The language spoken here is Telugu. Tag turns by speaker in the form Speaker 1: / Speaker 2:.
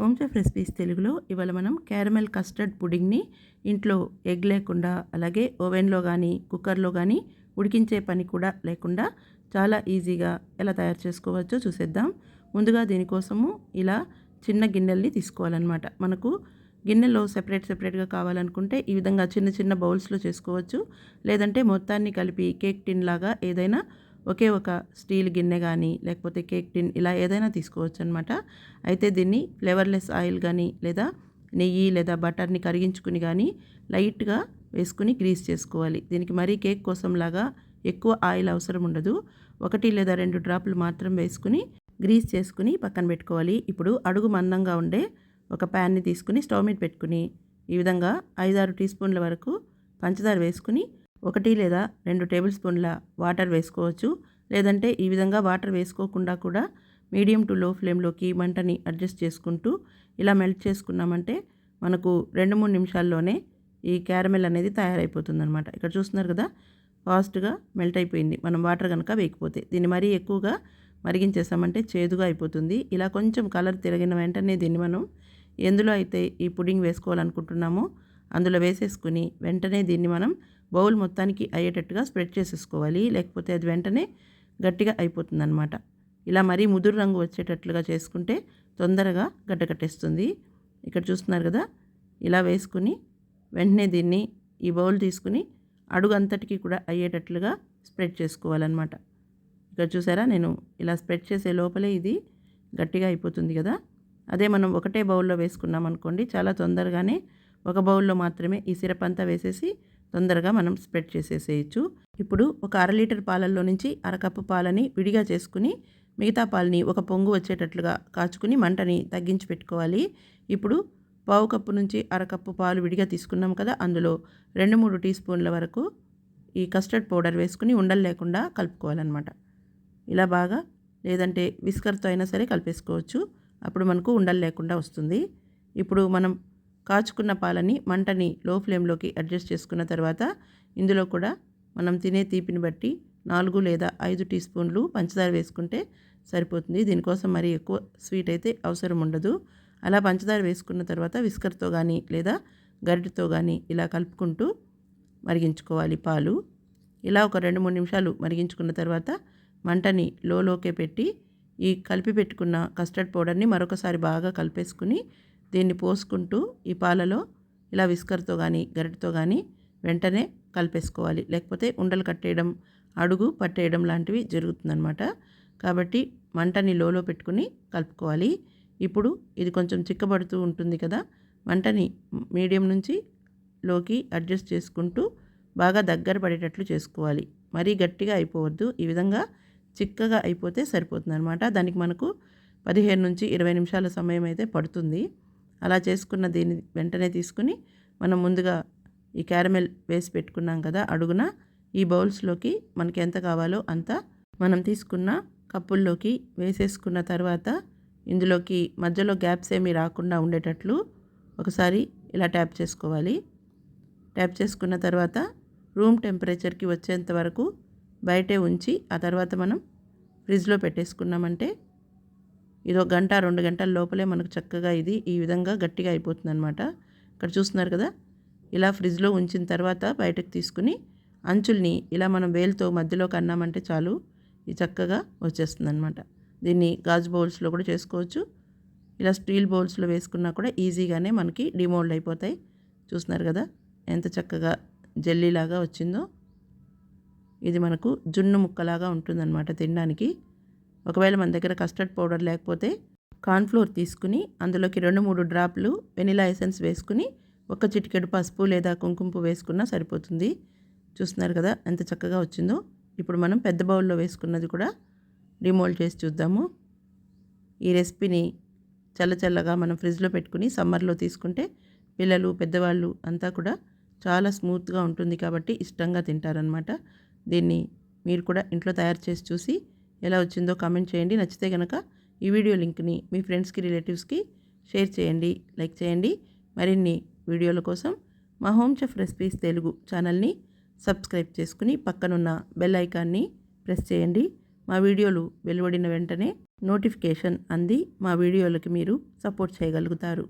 Speaker 1: హోమ్ రెసిపీస్ తెలుగులో. ఇవాళ మనం క్యారమెల్ కస్టర్డ్ పుడింగ్ని ఇంట్లో ఎగ్ లేకుండా అలాగే ఓవెన్లో కానీ కుక్కర్లో కానీ ఉడికించే పని కూడా లేకుండా చాలా ఈజీగా ఎలా తయారు చేసుకోవచ్చో చూసేద్దాం. ముందుగా దీనికోసము ఇలా చిన్న గిన్నెల్ని తీసుకోవాలన్నమాట. మనకు గిన్నెలో సెపరేట్ సెపరేట్గా కావాలనుకుంటే ఈ విధంగా చిన్న చిన్న బౌల్స్లో చేసుకోవచ్చు. లేదంటే మొత్తాన్ని కలిపి కేక్ టిన్ లాగా ఏదైనా ఒకే ఒక స్టీల్ గిన్నె కానీ లేకపోతే కేక్ టిన్ ఇలా ఏదైనా తీసుకోవచ్చు అనమాట అయితే దీన్ని ఫ్లేవర్లెస్ ఆయిల్ కానీ లేదా నెయ్యి లేదా బటర్ని కరిగించుకుని కానీ లైట్గా వేసుకుని గ్రీస్ చేసుకోవాలి. దీనికి మరీ కేక్ కోసం లాగా ఎక్కువ ఆయిల్ అవసరం ఉండదు. ఒకటి లేదా రెండు డ్రాపులు మాత్రం వేసుకుని గ్రీస్ చేసుకుని పక్కన పెట్టుకోవాలి. ఇప్పుడు అడుగు మందంగా ఉండే ఒక ప్యాన్ని తీసుకుని స్టవ్ మీద పెట్టుకుని ఈ విధంగా ఐదారు టీ స్పూన్ల వరకు పంచదార వేసుకుని ఒకటి లేదా రెండు టేబుల్ స్పూన్ల వాటర్ వేసుకోవచ్చు. లేదంటే ఈ విధంగా వాటర్ వేసుకోకుండా కూడా మీడియం టు లో ఫ్లేమ్లోకి మంటని అడ్జస్ట్ చేసుకుంటూ ఇలా మెల్ట్ చేసుకున్నామంటే మనకు రెండు మూడు నిమిషాల్లోనే ఈ క్యారమెల్ అనేది తయారైపోతుంది అనమాట ఇక్కడ చూస్తున్నారు కదా ఫాస్ట్గా మెల్ట్ అయిపోయింది. మనం వాటర్ కనుక వేయకపోతే దీన్ని మరీ ఎక్కువగా మరిగించేసామంటే చేదుగా అయిపోతుంది. ఇలా కొంచెం కలర్ తిరిగిన వెంటనే దీన్ని మనం ఎందులో అయితే ఈ పుడింగ్ వేసుకోవాలనుకుంటున్నామో అందులో వేసేసుకుని వెంటనే దీన్ని మనం బౌల్ మొత్తానికి అయ్యేటట్టుగా స్ప్రెడ్ చేసేసుకోవాలి. లేకపోతే అది వెంటనే గట్టిగా అయిపోతుందన్నమాట. ఇలా మరీ ముదురు రంగు వచ్చేటట్లుగా చేసుకుంటే తొందరగా గడ్డకట్టేస్తుంది. ఇక్కడ చూస్తున్నారు కదా ఇలా వేసుకుని వెంటనే దీన్ని ఈ బౌల్ తీసుకుని అడుగు అంతటికి కూడా అయ్యేటట్లుగా స్ప్రెడ్ చేసుకోవాలన్నమాట. ఇక్కడ చూసారా నేను ఇలా స్ప్రెడ్ చేసే లోపలే ఇది గట్టిగా అయిపోతుంది కదా. అదే మనం ఒకటే బౌల్లో వేసుకున్నాం అనుకోండి చాలా తొందరగానే ఒక బౌల్లో మాత్రమే ఈ సిరప్ అంతా వేసేసి తొందరగా మనం స్ప్రెడ్ చేసేసేయచ్చు. ఇప్పుడు ఒక అర లీటర్ పాలల్లో నుంచి అరకప్పు పాలని విడిగా చేసుకుని మిగతా పాలని ఒక పొంగు వచ్చేటట్లుగా కాచుకుని మంటని తగ్గించి పెట్టుకోవాలి. ఇప్పుడు పావు కప్పు నుంచి అరకప్పు పాలు విడిగా తీసుకున్నాం కదా అందులో రెండు మూడు టీ స్పూన్ల వరకు ఈ కస్టర్డ్ పౌడర్ వేసుకుని ఉండలు లేకుండా కలుపుకోవాలన్నమాట. ఇలా బాగా లేదంటే విస్కర్తో అయినా సరే కలిపేసుకోవచ్చు. అప్పుడు మనకు ఉండలు లేకుండా వస్తుంది. ఇప్పుడు మనం కాచుకున్న పాలని మంటని లో ఫ్లేమ్లోకి అడ్జస్ట్ చేసుకున్న తర్వాత ఇందులో కూడా మనం తినే తీపిని బట్టి నాలుగు లేదా ఐదు టీ స్పూన్లు పంచదార వేసుకుంటే సరిపోతుంది. దీనికోసం మరి ఎక్కువ స్వీట్ అయితే అవసరం ఉండదు. అలా పంచదార వేసుకున్న తర్వాత విస్కర్తో కానీ లేదా గరిటతో కానీ ఇలా కలుపుకుంటూ మరిగించుకోవాలి పాలు. ఇలా ఒక రెండు మూడు నిమిషాలు మరిగించుకున్న తర్వాత మంటని లోలోకే పెట్టి ఈ కలిపి పెట్టుకున్న కస్టర్డ్ పౌడర్ని మరొకసారి బాగా కలిపేసుకుని దీన్ని పోసుకుంటూ ఈ పాలలో ఇలా విస్కర్తో కానీ గరిటతో కానీ వెంటనే కలిపేసుకోవాలి. లేకపోతే ఉండలు కట్టేయడం అడుగు పట్టేయడం లాంటివి జరుగుతుందనమాట కాబట్టి మంటని లోలో పెట్టుకుని కలుపుకోవాలి. ఇప్పుడు ఇది కొంచెం చిక్కబడుతూ ఉంటుంది కదా మంటని మీడియం నుంచి లోకి అడ్జస్ట్ చేసుకుంటూ బాగా దగ్గర పడేటట్లు చేసుకోవాలి. మరీ గట్టిగా అయిపోవద్దు. ఈ విధంగా చిక్కగా అయిపోతే సరిపోతుంది అనమాట దానికి మనకు పదిహేను నుంచి ఇరవై నిమిషాల సమయం అయితే పడుతుంది. అలా చేసుకున్న దీన్ని వెంటనే తీసుకుని మనం ముందుగా ఈ క్యారమెల్ వేసి పెట్టుకున్నాం కదా అడుగున ఈ బౌల్స్లోకి మనకి ఎంత కావాలో అంత మనం తీసుకున్న కప్పుల్లోకి వేసేసుకున్న తర్వాత ఇందులోకి మధ్యలో గ్యాప్స్ ఏమీ రాకుండా ఉండేటట్లు ఒకసారి ఇలా ట్యాప్ చేసుకోవాలి. ట్యాప్ చేసుకున్న తర్వాత రూమ్ టెంపరేచర్కి వచ్చేంత వరకు బయటే ఉంచి ఆ తర్వాత మనం ఫ్రిడ్జ్లో పెట్టేసుకున్నామంటే ఇది ఒక గంట రెండు గంటల లోపలే మనకు చక్కగా ఇది ఈ విధంగా గట్టిగా అయిపోతుంది అనమాట ఇక్కడ చూస్తున్నారు కదా? ఇలా ఫ్రిడ్జ్లో ఉంచిన తర్వాత బయటకు తీసుకుని అంచుల్ని ఇలా మనం వేలుతో మధ్యలోకి అన్నామంటే చాలు ఇది చక్కగా వచ్చేస్తుంది అనమాట దీన్ని గాజు బౌల్స్లో కూడా చేసుకోవచ్చు. ఇలా స్టీల్ బౌల్స్లో వేసుకున్నా కూడా ఈజీగానే మనకి డిమోల్డ్ అయిపోతాయి. చూస్తున్నారు కదా? ఎంత చక్కగా జెల్లీలాగా వచ్చిందో. ఇది మనకు జున్ను ముక్కలాగా ఉంటుందన్నమాట తినడానికి. ఒకవేళ మన దగ్గర కస్టర్డ్ పౌడర్ లేకపోతే కార్న్ఫ్లోర్ తీసుకుని అందులోకి రెండు మూడు డ్రాప్లు వెనిలా ఎసెన్స్ వేసుకుని ఒక చిటికెడు పసుపు లేదా కుంకుమ వేసుకున్నా సరిపోతుంది. చూస్తున్నారు కదా ఎంత చక్కగా వచ్చిందో. ఇప్పుడు మనం పెద్ద బౌల్లో వేసుకున్నది కూడా డిమోల్డ్ చేసి చూద్దాము. ఈ రెసిపీని చల్లచల్లగా మనం ఫ్రిడ్జ్లో పెట్టుకుని సమ్మర్లో తీసుకుంటే పిల్లలు పెద్దవాళ్ళు అంతా కూడా చాలా స్మూత్గా ఉంటుంది కాబట్టి ఇష్టంగా తింటారనమాట దీన్ని మీరు కూడా ఇంట్లో తయారు చేసి చూసి ఎలా వచ్చిందో కామెంట్ చేయండి. నచ్చితే కనుక ఈ వీడియో లింక్ని మీ ఫ్రెండ్స్కి రిలేటివ్స్కి షేర్ చేయండి లైక్ చేయండి. మరిన్ని వీడియోల కోసం మా హోమ్ చెఫ్ రెసిపీస్ తెలుగు ఛానల్ని సబ్స్క్రైబ్ చేసుకుని పక్కనున్న బెల్ ఐకాన్ని ప్రెస్ చేయండి. మా వీడియోలు వెలువడిన వెంటనే నోటిఫికేషన్ అంది. మా వీడియోలకి మీరు సపోర్ట్ చేయగలుగుతారు.